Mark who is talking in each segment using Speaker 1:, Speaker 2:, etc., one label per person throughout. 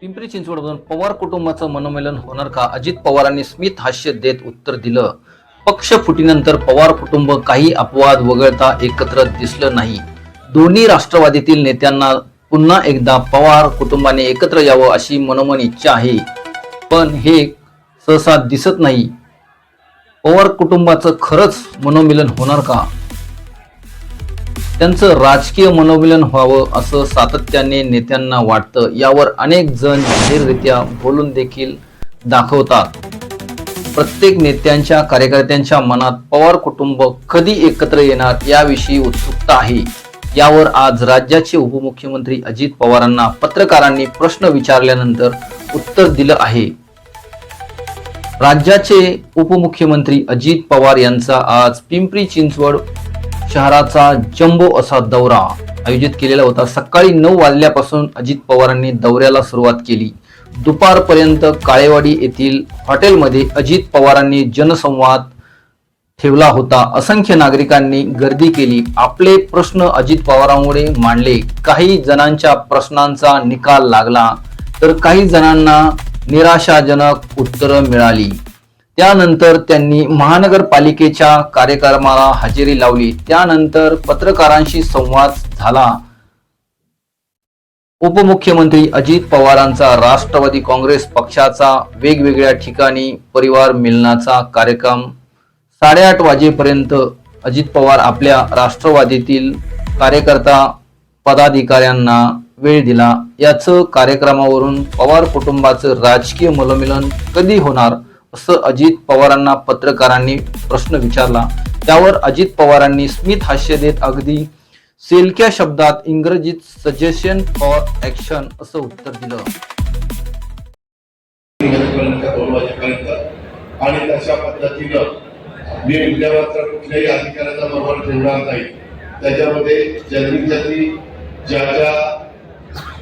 Speaker 1: पिंपरी चिंचवडमधून पवार कुटुंबाचं मनोमेलन होणार का? अजित पवारांनी स्मित हास्य देत उत्तर दिलं. पक्ष फुटीनंतर पवार कुटुंब काही अपवाद वगळता एकत्र दिसलं नाही. दोन्ही राष्ट्रवादीतील नेत्यांना पुन्हा एकदा पवार कुटुंबाने एकत्र यावं अशी मनोमन इच्छा आहे. पण हे सहसा दिसत नाही. पवार कुटुंबाचं खरंच मनोमिलन होणार का? त्यांचं राजकीय मनोमिलन व्हावं असं सातत्याने नेत्यांना वाटतं. यावर अनेक जण जाहीररित्या बोलून देखील दाखवतात. प्रत्येक नेत्यांच्या कार्यकर्त्यांच्या मनात पवार कुटुंब कधी एकत्र येणार याविषयी उत्सुकता आहे. यावर आज राज्याचे उपमुख्यमंत्री अजित पवारांना पत्रकारांनी प्रश्न विचारल्यानंतर उत्तर दिलं आहे. राज्याचे उपमुख्यमंत्री अजित पवार यांचा आज पिंपरी चिंचवड शहराचा जम्बो असा दौरा आयोजित केलेला होता. सकाळी नऊ वाजल्यापासून अजित पवारांनी दौऱ्याला सुरुवात केली. दुपारपर्यंत काळेवाडी येथील हॉटेलमध्ये अजित पवारांनी जनसंवाद ठेवला होता. असंख्य नागरिकांनी गर्दी केली. आपले प्रश्न अजित पवारांमुळे मांडले. काही जणांच्या प्रश्नांचा निकाल लागला तर काही जणांना निराशाजनक उत्तरं मिळाली. त्यानंतर त्यांनी महानगरपालिकेच्या कार्यक्रमाला हजेरी लावली. त्यानंतर पत्रकारांशी संवाद झाला. उपमुख्यमंत्री अजित पवारांचा राष्ट्रवादी काँग्रेस पक्षाचा वेगवेगळ्या ठिकाणी परिवार मिलनाचा कार्यक्रम. साडेआठ वाजेपर्यंत अजित पवार आपल्या राष्ट्रवादीतील कार्यकर्ता पदाधिकाऱ्यांना वेळ दिला. याचं कार्यक्रमावरून पवार कुटुंबाचं राजकीय मलमिलन कधी होणार? असं अजित पवारांना पत्रकारांनी प्रश्न विचारला. त्यावर अजित पवारांनी स्मित हास्य देत अगदी सेलक्या शब्दात इंग्रजीत सजेशन फॉर ऍक्शन असं उत्तर दिलं.
Speaker 2: आणि तशा पद्धतीनं मी उद्या मात्र कुठल्याही अधिकाऱ्याचा बरोबर ठेवणार नाही. त्याच्यामध्ये ज्यांनी ज्यांनी ज्या ज्या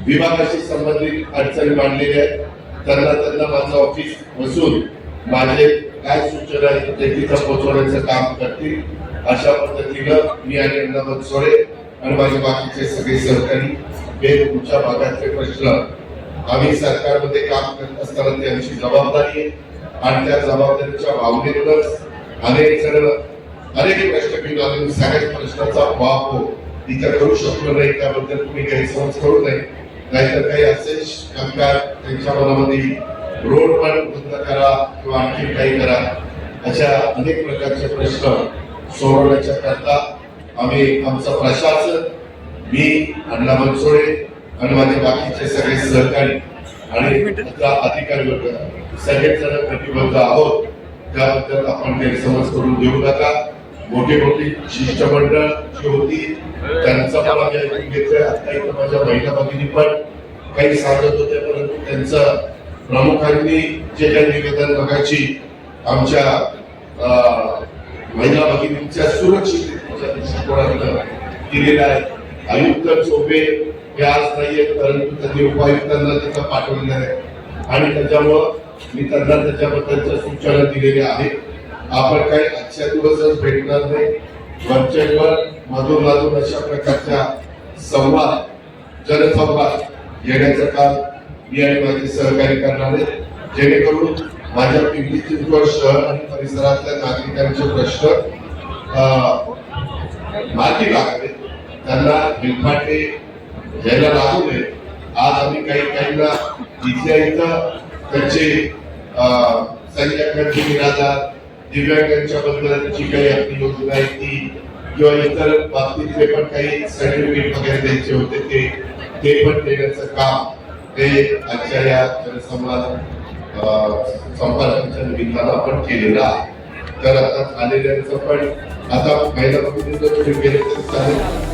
Speaker 2: विभागाशी संबंधित अडचणी मांडलेल्या आहेत त्यांना त्यांना माझं ऑफिस बसून माझे काय सूचना आहेत ते तिथं पोहोचवण्याचं काम करतील. अशा पद्धतीनं मी आणि अण्णाभाऊ बनसोडे आणि माझे बाकीचे सगळे सहकारी हे तुमच्या भागातले प्रश्न आम्ही सरकारमध्ये काम करत असताना ते आमची जबाबदारी आहे. आणि त्या जबाबदारीच्या भावनेतूनच अनेक जण अनेक प्रश्न घेऊन आले. सगळ्याच प्रश्नाचा वाप हो. इथं करू शकलो नाही त्याबद्दल तुम्ही गैरसमज करू नये. नाहीतर काही असेच शंका त्यांच्या मनामध्ये रोड पण बंद करा किंवा आणखी काही करा अशा अनेक प्रकारचे प्रश्न सोडवण्याच्या करता आम्ही आमचं प्रशासन मी अण्णा बनसोडे आणि माझे बाकीचे सगळे सहकारी आणि अधिकारी वर्ग सगळेच जण कटिबद्ध आहोत. त्याबद्दल आपण गैरसमज करून देऊ नका. मोठी मोठी शिष्टमंडळ जी होती त्यांचा पण आम्ही ऐकून घेतलंय आता इथं माझ्या महिला भगिनी पण काही सांगत होते परंतु त्यांचं प्रमुखांनी जे काही निवेदन बघायची आमच्या महिला भगिनींच्या सुरक्षिततेच्या दृष्टिकोनातून दिलेलं आहे? आयुक्त चोपे हे आज नाहीये परंतु त्यांनी उपायुक्तांना त्याचा पाठवलेलं आहे. आणि त्याच्यामुळं मी त्यांना त्याच्याबद्दलच्या सूचना दिलेल्या आहेत. आपण काही आजच्या दिवसच भेटणार नाही. वरचेवर मधून मधून अशा प्रकारच्या संवाद जनसंवाद घेण्याचं काम मी आणि माझे सहकारी करणार जेणेकरून माझ्या पिंपरी चिंचवड शहर आणि परिसरातल्या नागरिकांचे प्रश्न माती मार्गी लागावे. त्यांना बिलफाटे घ्यायला लागू नये. आज आम्ही काही काहींना इथल्या इथं त्यांचे अं, निराधार दिव्यांगांच्या बद्दल जी काही आपली योजना आहे ती किंवा इतर बाबतीतले पण काही सर्टिफिकेट वगैरे द्यायचे होते ते ते पण देण्याचं काम ते आजच्या या जनसंवाद संपादनाच्या निमित्तानं आपण केलेलं आहे. तर आता झालेल्यांचं पण आता महिला भगिनींचं तुम्ही गेले तर चालेल.